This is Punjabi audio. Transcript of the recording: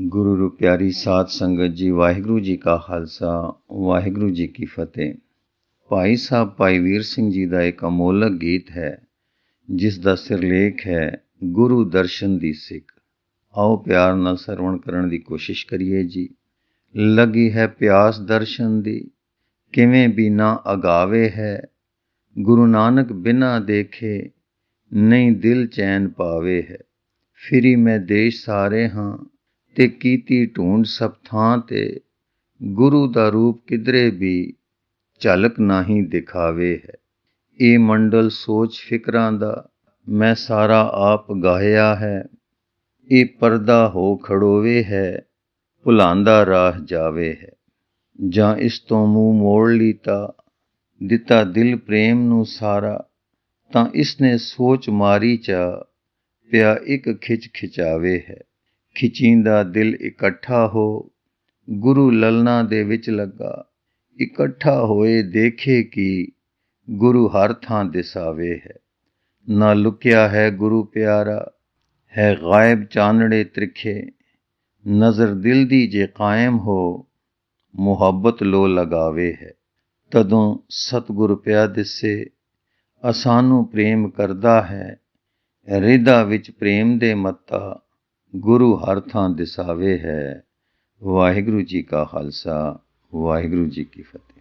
ਗੁਰੂ ਰੂ ਪਿਆਰੀ ਸਾਧ ਸੰਗਤ ਜੀ, ਵਾਹਿਗੁਰੂ ਜੀ ਕਾ ਖਾਲਸਾ, ਵਾਹਿਗੁਰੂ ਜੀ ਕੀ ਫਤਿਹ। ਭਾਈ ਸਾਹਿਬ, ਭਾਈ ਵੀਰ ਸਿੰਘ ਜੀ ਦਾ ਇੱਕ ਅਮੋਲਕ ਗੀਤ ਹੈ, ਜਿਸ ਦਾ ਸਿਰਲੇਖ ਹੈ, ਗੁਰੂ ਦਰਸ਼ਨ ਦੀ ਸਿੱਖ। ਆਓ ਪਿਆਰ ਨਾਲ ਸਰਵਣ ਕਰਨ ਦੀ ਕੋਸ਼ਿਸ਼ ਕਰੀਏ ਜੀ। ਲੱਗੀ ਹੈ ਪਿਆਸ ਦਰਸ਼ਨ ਦੀ, ਕਿਵੇਂ ਬਿਨਾ ਅਗਾਵੇ ਹੈ। ਗੁਰੂ ਨਾਨਕ ਬਿਨਾ ਦੇਖੇ, ਨਹੀਂ ਦਿਲ ਚੈਨ ਪਾਵੇ ਹੈ। ਫਿਰੀ ਮੈਂ ਦੇਸ਼ ਸਾਰੇ ਹਾਂ ਤੇ ਕੀਤੀ ਢੂੰਡ ਸਭ ਥਾਂ ਤੇ, ਗੁਰੂ ਦਾ ਰੂਪ ਕਿਧਰੇ ਵੀ ਝਲਕ ਨਹੀਂ ਦਿਖਾਵੇ ਹੈ। ਇਹ ਮੰਡਲ ਸੋਚ ਫਿਕਰਾਂ ਦਾ, ਮੈਂ ਸਾਰਾ ਆਪ ਗਾਇਆ ਹੈ। ਇਹ ਪਰਦਾ ਹੋ ਖੜੋਵੇ ਹੈ, ਭੁਲਾਂਦਾ ਰਾਹ ਜਾਵੇ ਹੈ। ਜਾਂ ਇਸ ਤੋਂ ਮੂੰਹ ਮੋੜ ਲੀਤਾ, ਦਿੱਤਾ ਦਿਲ ਪ੍ਰੇਮ ਨੂੰ ਸਾਰਾ, ਤਾਂ ਇਸ ਨੇ ਸੋਚ ਮਾਰੀ ਚਾ, ਪਿਆ ਇੱਕ ਖਿੱਚ ਖਿਚਾਵੇ ਹੈ। ਖਿਚੀਂਦਾ ਦਿਲ ਇਕੱਠਾ ਹੋ, ਗੁਰੂ ਲਲਨਾ ਦੇ ਵਿੱਚ ਲੱਗਾ। ਇਕੱਠਾ ਹੋਏ ਦੇਖੇ ਕਿ, ਗੁਰੂ ਹਰ ਥਾਂ ਦਿਸਾਵੇ ਹੈ। ਨਾ ਲੁਕਿਆ ਹੈ ਗੁਰੂ ਪਿਆਰਾ, ਹੈ ਗਾਇਬ ਚਾਨੜੇ ਤ੍ਰਿਖੇ। ਨਜ਼ਰ ਦਿਲ ਦੀ ਜੇ ਕਾਇਮ ਹੋ, ਮੁਹੱਬਤ ਲੋ ਲਗਾਵੇ ਹੈ। ਤਦੋਂ ਸਤਿਗੁਰ ਪਿਆ ਦਿਸੇ, ਅਸਾਨੂੰ ਪ੍ਰੇਮ ਕਰਦਾ ਹੈ। ਰਿਦਾ ਵਿੱਚ ਪ੍ਰੇਮ ਦੇ ਮੱਤਾ ਗੁਰੂ ਹਰ ਥਾਂ ਦਿਸਾਵੇ ਹੈ। ਵਾਹਿਗੁਰੂ ਜੀ ਕਾ ਖਾਲਸਾ ਵਾਹਿਗੁਰੂ ਜੀ ਕੀ ਫਤਿਹ।